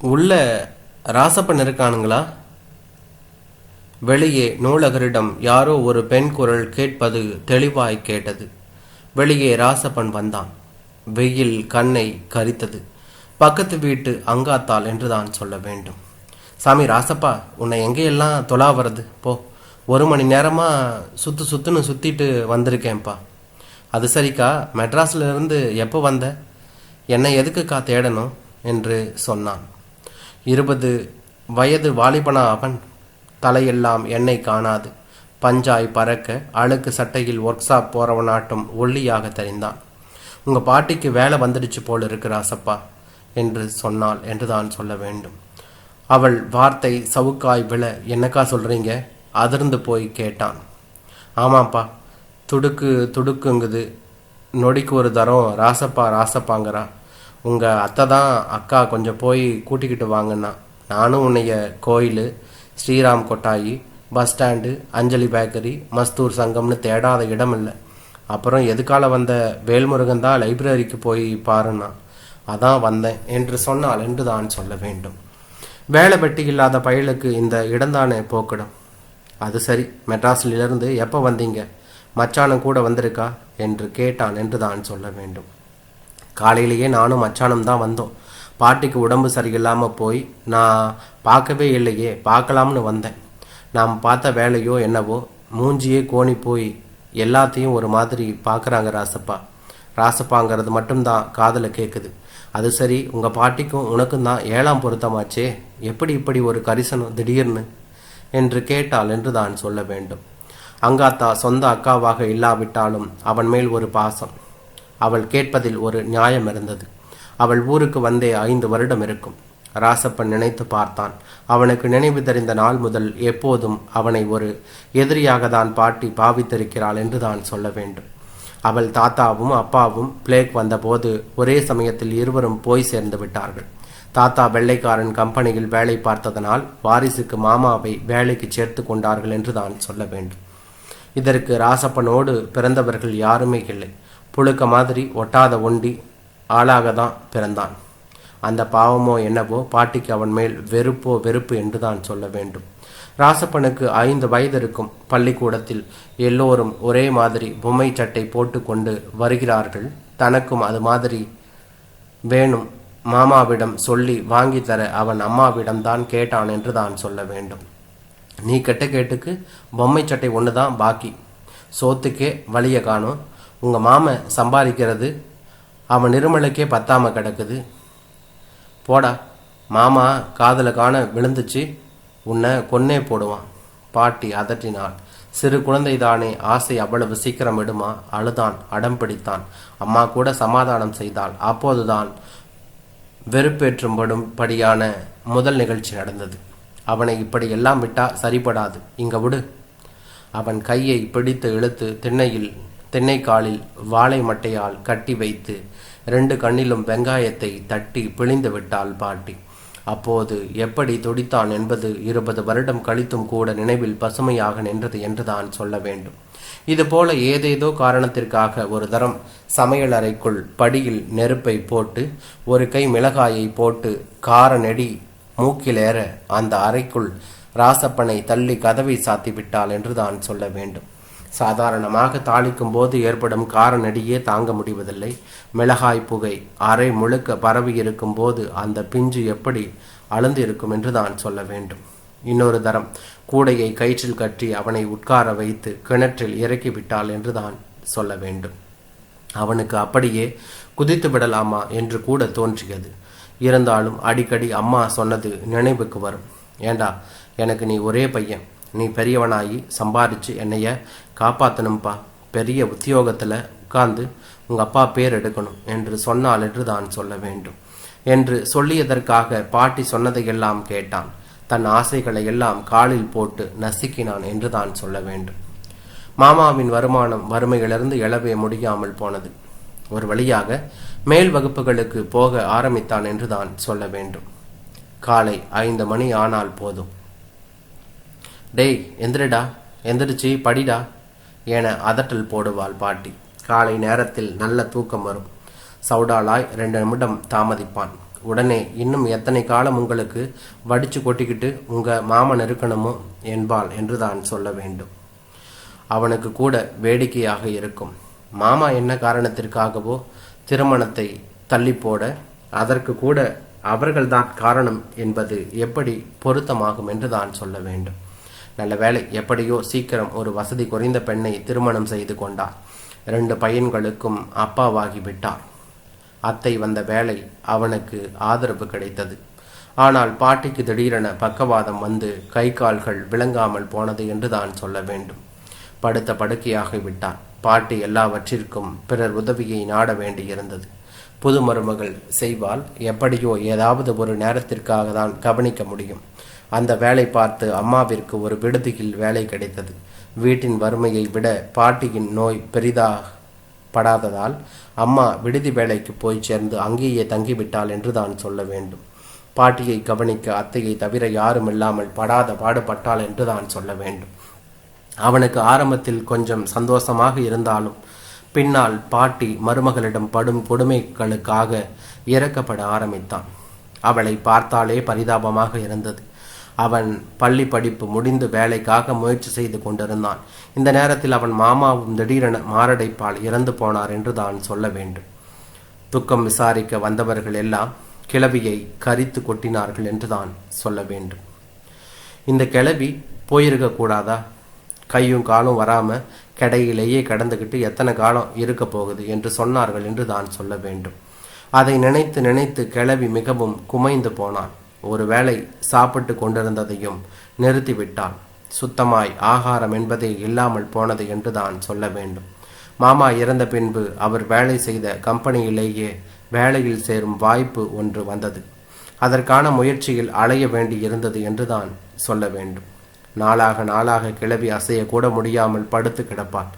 உள்ள ராசப்பன் இருக்கானுங்களா வெளியே நூலகரிடம் யாரோ ஒரு பெண் குரல் கேட்பது தெளிவாய் கேட்டது. வெளியே ராசப்பன் வந்தான். வெயில் கண்ணை கரித்தது. பக்கத்து வீட்டு அங்காத்தாள் என்று தான் சொல்ல வேண்டும். சாமி ராசப்பா உன்னை எங்கேயெல்லாம் தொலா வருது போ. ஒரு மணி நேரமா சுத்து சுத்துன்னு சுத்திட்டு வந்திருக்கேன்ப்பா. அது சரிக்கா? மெட்ராஸ்ல இருந்து எப்போ வந்த? என்னை எதுக்குக்கா தேடணும்? என்று சொன்னான். இருபது வயது வாலிபனா அவன் தலையெல்லாம் எண்ணெய் காணாது. பஞ்சாய் பறக்க அழுக்கு சட்டையில் ஒர்க் ஷாப் போறவனாட்டும் ஒல்லியாக தெரிந்தான். உங்க பாட்டிக்கு வேலை வந்துடுச்சு போல் இருக்கு ராசப்பா என்று சொன்னாள் என்று தான் சொல்ல வேண்டும். அவள் வார்த்தை சவுக்காய் விழ என்னக்கா சொல்றீங்க? அதிர்ந்து போய் கேட்டான். ஆமாப்பா துடுக்கு துடுக்குங்குது. நொடிக்கு ஒரு தரம் ராசப்பா ராசப்பாங்கிறா. உங்கள் அத்தை தான் அக்கா கொஞ்சம் போய் கூட்டிக்கிட்டு வாங்கன்னா நானும் உன்னைய கோயில் ஸ்ரீராம் கொட்டாயி பஸ் ஸ்டாண்டு அஞ்சலி பேக்கரி மஸ்தூர் சங்கம்னு தேடாத இடம் இல்லை அப்புறம் எதுக்கால வந்த வேல்முருகன் தான் லைப்ரரிக்கு போய் பாருன்னா அதான் வந்தேன் என்று சொன்னால் என்று தான் சொல்ல வேண்டும். வேலை வெட்டி இல்லாத பயலுக்கு இந்த இடம்தானே போக்கிடம். அது சரி மெட்ராஸிலிருந்து எப்போ வந்தீங்க? மச்சானும் கூட வந்திருக்கா? என்று கேட்டான் என்று தான் சொல்ல வேண்டும். காலையிலேயே நானும் மச்சானும் தான் வந்தோம். பாட்டிக்கு உடம்பு சரியில்லாமல் போய் நான் பார்க்கவே இல்லையே பார்க்கலாம்னு வந்தேன். நாம் பார்த்த வேலையோ என்னவோ மூஞ்சியே கோணி போய் எல்லாத்தையும் ஒரு மாதிரி பார்க்குறாங்க ராசப்பா. ராசப்பாங்கிறது மட்டும்தான் காதில் கேட்குது அது சரி உங்கள் பாட்டிக்கும் உனக்கும் தான் ஏழாம் பொருத்தமாச்சே. எப்படி இப்படி ஒரு கரிசனம் திடீர்னு? என்று கேட்டாள் என்று தான் சொல்ல வேண்டும். அங்காத்தா சொந்த அக்காவாக இல்லாவிட்டாலும் அவன் மேல் ஒரு பாசம். அவள் கேட்பதில் ஒரு நியாயம் இருந்தது. அவள் ஊருக்கு வந்தே ஐந்து வருடம் இருக்கும். ராசப்பன் நினைத்து பார்த்தான். அவனுக்கு நினைவு தெரிந்த நாள் முதல் எப்போதும் அவனை ஒரு எதிரியாக தான் பாட்டி பாவித்திருக்கிறாள் என்று தான் சொல்ல வேண்டும். அவள் தாத்தாவும் அப்பாவும் பிளேக் வந்தபோது ஒரே சமயத்தில் இருவரும் போய் சேர்ந்து விட்டார்கள். தாத்தா வெள்ளைக்காரன் கம்பெனியில் வேலை பார்த்ததனால் வாரிசுக்கு மாமாவை வேலைக்கு சேர்த்து கொண்டார்கள் என்று தான் சொல்ல வேண்டும். இதற்கு ராசப்பனோடு பிறந்தவர்கள் யாருமே இல்லை. புழுக்க மாதிரி ஒட்டாத ஒண்டி ஆளாக தான் பிறந்தான். அந்த பாவமோ என்னவோ பாட்டிக்கு அவன் மேல் வெறுப்போ வெறுப்பு என்று தான் சொல்ல வேண்டும். ராசப்பனுக்கு ஐந்து வயது இருக்கும் பள்ளிக்கூடத்தில் எல்லோரும் ஒரே மாதிரி பொம்மை சட்டை போட்டுக்கொண்டு வருகிறார்கள். தனக்கும் அது மாதிரி வேணும் மாமாவிடம் சொல்லி வாங்கி தர அவன் அம்மாவிடம் தான் கேட்டான் என்று தான் சொல்ல வேண்டும். நீ கெட்ட கேட்டுக்கு பொம்மை சட்டை ஒன்று தான் பாக்கி. சோத்துக்கே வழியை காணும். உங்கள் மாமன் சம்பாதிக்கிறது அவன் நிருமலுக்கே பத்தாம கிடக்குது. போடா மாமா காதில் காண விழுந்துச்சு. உன்னை கொன்னே போடுவான். பாட்டி அதட்டினாள். சிறு குழந்தைதானே ஆசை அவ்வளவு சீக்கிரம் விடுமா? அழுதான் அடம் பிடித்தான். அம்மா கூட சமாதானம் செய்தாள். அப்போதுதான் வெறுப்பேற்றும்படும்படியான முதல் நிகழ்ச்சி நடந்தது. அவனை இப்படி எல்லாம் விட்டா சரிபடாது. இங்க விடு. அவன் கையை பிடித்து இழுத்து திண்ணையில் தென்னைக்காலில் வாழை மட்டையால் கட்டி வைத்து ரெண்டு கண்ணிலும் வெங்காயத்தை தட்டி பிழிந்து விட்டாள் பாட்டி. அப்போது எப்படி துடித்தான் என்பது இருபது வருடம் கழித்தும் கூட நினைவில் பசுமையாக நின்றது என்றுதான் சொல்ல வேண்டும். இதுபோல ஏதேதோ காரணத்திற்காக ஒரு தரம் சமையலறைக்குள் படியில் நெருப்பை போட்டு ஒரு கை மிளகாயை போட்டு கார நெடி மூக்கிலேற அந்த அறைக்குள் ராசப்பனை தள்ளி கதவை சாத்திவிட்டாள் என்றுதான் என்று தான் சொல்ல வேண்டும். சாதாரணமாக தாளிக்கும் போது ஏற்படும் காரநடியே தாங்க முடிவதில்லை. மிளகாய் புகை அரை முழுக்க பரவி இருக்கும் போது அந்த பிஞ்சு எப்படி அழுந்து இருக்கும் என்று தான் சொல்ல வேண்டும். இன்னொரு தரம் கூடையை கயிற்றில் கட்டி அவனை உட்கார வைத்து கிணற்றில் இறக்கி விட்டாள் என்று தான் சொல்ல வேண்டும். அவனுக்கு அப்படியே குதித்து விடலாமா என்று கூட தோன்றியது. இருந்தாலும் அடிக்கடி அம்மா சொன்னது நினைவுக்கு வரும். ஏண்டா எனக்கு நீ ஒரே பையன். நீ பெரியவனாகி சம்பாதிச்சு என்னைய காப்பாற்றணும்ப்பா பெரிய உத்தியோகத்தில் உட்கார்ந்து உங்க அப்பா பேர் எடுக்கணும் என்று சொன்னால் என்று தான் சொல்ல வேண்டும். என்று சொல்லியதற்காக பாட்டி சொன்னதையெல்லாம் கேட்டான். தன் ஆசைகளை எல்லாம் காலில் போட்டு நசுக்கினான் என்று தான் சொல்ல வேண்டும். மாமாவின் வருமானம் வறுமையிலிருந்து எழவே முடியாமல் போனது. ஒரு வழியாக மேல் வகுப்புகளுக்கு போக ஆரம்பித்தான் என்று தான் சொல்ல வேண்டும். காலை ஐந்து மணி ஆனால் போதும். டேய் எந்திரிடா எந்திரிச்சு படிடா என அதட்டல் போடுவாள் பாட்டி. காலை நேரத்தில் நல்ல தூக்கம் வரும். சவுடாலாய் ரெண்டு நிமிடம் தாமதிப்பான். உடனே இன்னும் எத்தனை காலம் உங்களுக்கு வடிச்சு கொட்டிக்கிட்டு உங்க மாமன் இருக்கணுமோ? என்பாள் என்று தான் சொல்ல வேண்டும். அவனுக்கு கூட வேடிக்கையாக இருக்கும். மாமா என்ன காரணத்திற்காகவோ திருமணத்தை தள்ளி போட அதற்கு கூட அவர்கள்தான் காரணம் என்பது எப்படி பொருத்தமாகும்? என்று தான் சொல்ல வேண்டும். நல்ல வேளை எப்படியோ சீக்கிரம் ஒரு வசதி குறைந்த பெண்ணை திருமணம் செய்து கொண்டார். இரண்டு பையன்களுக்கும் அப்பாவாகிவிட்டார் அத்தை வந்த வேலை அவனுக்கு ஆதரவு கிடைத்தது. ஆனால் பாட்டிக்கு திடீரென பக்கவாதம் வந்து கை கால்கள் விளங்காமல் போனது என்று தான் சொல்ல வேண்டும். படுத்த படுக்கையாகிவிட்டார் பாட்டி எல்லாவற்றிற்கும் பிறர் உதவியை நாட வேண்டியிருந்தது. புது மருமகள் செய்வால் எப்படியோ ஏதாவது ஒரு நேரத்திற்காக தான் கவனிக்க முடியும். அந்த வேலை பார்த்து அம்மாவிற்கு ஒரு விடுதியில் வேலை கிடைத்தது. வீட்டின் வறுமையை விட பாட்டியின் நோய் பெரிதாக படாததால் அம்மா விடுதி வேலைக்கு போய் சேர்ந்து அங்கேயே தங்கிவிட்டாள் என்று தான் சொல்ல வேண்டும். பாட்டியை கவனிக்க அத்தையை தவிர யாரும் இல்லாமல் படாத பாடுபட்டாள் என்று தான் சொல்ல வேண்டும். அவனுக்கு ஆரம்பத்தில் கொஞ்சம் சந்தோஷமாக இருந்தாலும் பின்னால் பாட்டி மருமகளிடம் படும் கொடுமைகளுக்காக இறக்கப்பட ஆரம்பித்தான். அவளை பார்த்தாலே பரிதாபமாக இருந்தது. அவன் பள்ளி படிப்பு முடிந்து வேலைக்காக முயற்சி செய்து கொண்டிருந்தான். இந்த நேரத்தில் அவன் மாமாவும் திடீரென மாரடைப்பால் இறந்து போனார் என்று தான் சொல்ல வேண்டும். துக்கம் விசாரிக்க வந்தவர்கள் எல்லாம் கிளவியை கரித்து கொட்டினார்கள் என்று தான் சொல்ல வேண்டும். இந்த கிளவி போயிருக்கக்கூடாதா கையும் காலும் வராமல் கடையிலேயே கடந்துக்கிட்டு எத்தனை காலம் இருக்க போகுது என்று சொன்னார்கள் என்று தான் சொல்ல வேண்டும். அதை நினைத்து நினைத்து கிளவி மிகவும் குமைந்து போனான். ஒருவேளை சாப்பிட்டு கொண்டிருந்ததையும் நிறுத்திவிட்டான். சுத்தமாய் ஆகாரம் என்பதே இல்லாமல் போனது என்று தான் சொல்ல வேண்டும். மாமா இறந்த பின்பு அவர் வேலை செய்த கம்பெனியிலேயே வேலையில் சேரும் வாய்ப்பு ஒன்று வந்தது. அதற்கான முயற்சியில் அலைய வேண்டி இருந்தது என்று தான் சொல்ல வேண்டும். நாளாக நாளாக கிளவி அசைய கூட முடியாமல் படுத்து கிடப்பாள்.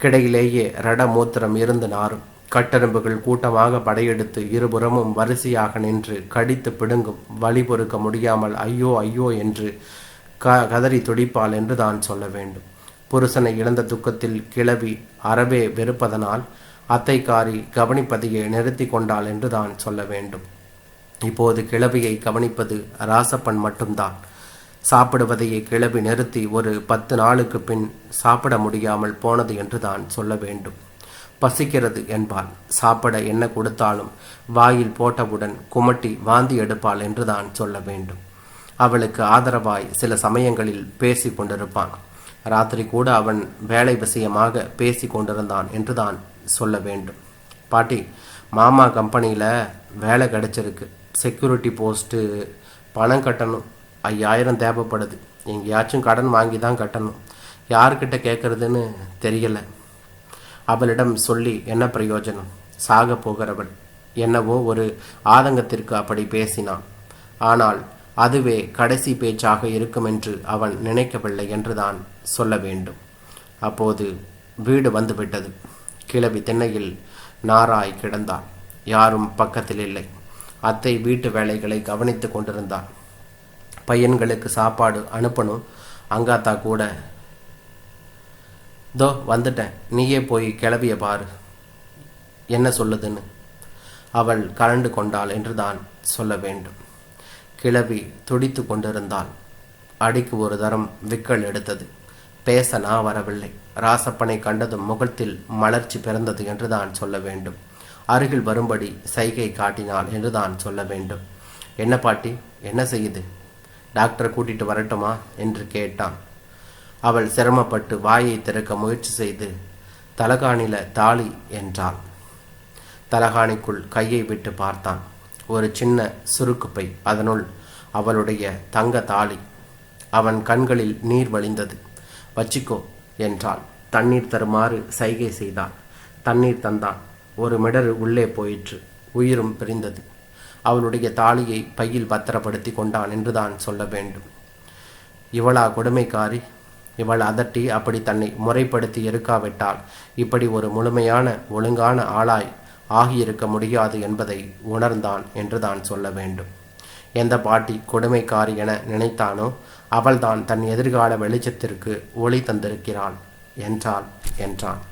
கிடையிலேயே ரட மூத்திரம் இருந்து நாரும். கட்டெரும்புகள் கூட்டமாக படையெடுத்து இருபுறமும் வரிசையாக நின்று கடித்து பிடுங்கும் வழி பொறுக்க முடியாமல் ஐயோ ஐயோ என்று க கதறி துடிப்பாள் என்று தான் சொல்ல வேண்டும். புருஷனை இழந்த துக்கத்தில் கிளவி அறவே வெறுப்பதனால் அத்தைக்காரி கவனிப்பதையே நிறுத்தி கொண்டாள் என்று தான் சொல்ல வேண்டும். இப்போது கிளவியை கவனிப்பது ராசப்பன் மட்டும்தான். சாப்பிடுவதையே கிளவி நிறுத்தி ஒரு பத்து நாளுக்கு பின் சாப்பிட முடியாமல் போனது என்று தான் சொல்ல வேண்டும். பசிக்கிறது என்பாள். சாப்பிட என்ன கொடுத்தாலும் வாயில் போட்டவுடன் குமட்டி வாந்தி எடுப்பாள் என்று தான் சொல்ல வேண்டும். அவளுக்கு ஆதரவாய் சில சமயங்களில் பேசி கொண்டிருப்பான். ராத்திரி கூட அவன் வேலை விஷயமாக பேசி கொண்டிருந்தான் என்று தான் சொல்ல வேண்டும். பாட்டி மாமா கம்பெனியில் வேலை கிடச்சிருக்கு. செக்யூரிட்டி போஸ்ட்டு பணம் கட்டணும். ஐயாயிரம் தேவைப்படுது. எங்கேயாச்சும் கடன் வாங்கி தான் கட்டணும். யார்கிட்ட கேட்குறதுன்னு தெரியலை. அவளிடம் சொல்லி என்ன பிரயோஜனம்? சாக போகிறவள். என்னவோ ஒரு ஆதங்கத்திற்கு அப்படி பேசினான். ஆனால் அதுவே கடைசி பேச்சாக இருக்கும் என்று அவன் நினைக்கவில்லை என்றுதான் சொல்ல வேண்டும். அப்போது வீடு வந்துவிட்டது. கிளவி திண்ணையில் நாராய் கிடந்தாள். யாரும் பக்கத்தில் இல்லை. அத்தை வீட்டு வேலைகளை கவனித்து கொண்டிருந்தாள். பையன்களுக்கு சாப்பாடு அனுப்பணும். அங்காத்தா கூட தோ வந்துட்டேன். நீயே போய் கிளவிய பாரு. என்ன சொல்லுதுன்னு? அவள் கலண்டு கொண்டாள் என்று தான் சொல்ல வேண்டும். கிளவி துடித்து கொண்டிருந்தாள். அடிக்கு ஒரு தரம் விக்கல் எடுத்தது. பேச நான் வரவில்லை. ராசப்பனை கண்டதும் முகத்தில் மலர்ச்சி பிறந்தது என்று தான் சொல்ல வேண்டும். அருகில் வரும்படி சைகை காட்டினாள் என்று தான் சொல்ல வேண்டும். என்ன பாட்டி என்ன செய்யுது? டாக்டரை கூட்டிட்டு வரட்டுமா? என்று கேட்டான். அவள் சிரமப்பட்டு வாயை திறக்க முயற்சி செய்து தலகாணில தாலி என்றாள். தலகாணிக்குள் கையை விட்டு பார்த்தான். ஒரு சின்ன சுருக்குப்பை அதனுள் அவளுடைய தங்க தாலி அவன் கண்களில் நீர் வழிந்தது. வச்சிக்கோ என்றாள். தண்ணீர் தருமாறு சைகை செய்தான். தண்ணீர் தந்தான். ஒரு மிடரு உள்ளே போயிற்று. உயிரும் பிரிந்தது. அவளுடைய தாலியை பையில் பத்திரப்படுத்தி கொண்டான் என்றுதான் சொல்ல வேண்டும். இவளா கொடுமைக்காரி? இவள் அதட்டி அப்படி தன்னை முறைப்படுத்தி இருக்காவிட்டால் இப்படி ஒரு முழுமையான ஒழுங்கான ஆளாய் ஆகியிருக்க முடியாது என்பதை உணர்ந்தான் என்றுதான் சொல்ல வேண்டும். எந்த பாட்டி கொடுமைக்காரி என நினைத்தானோ அவள்தான் தன் எதிர்கால வெளிச்சத்திற்கு ஒளி தந்திருக்கிறாள் என்றாள் என்றான்.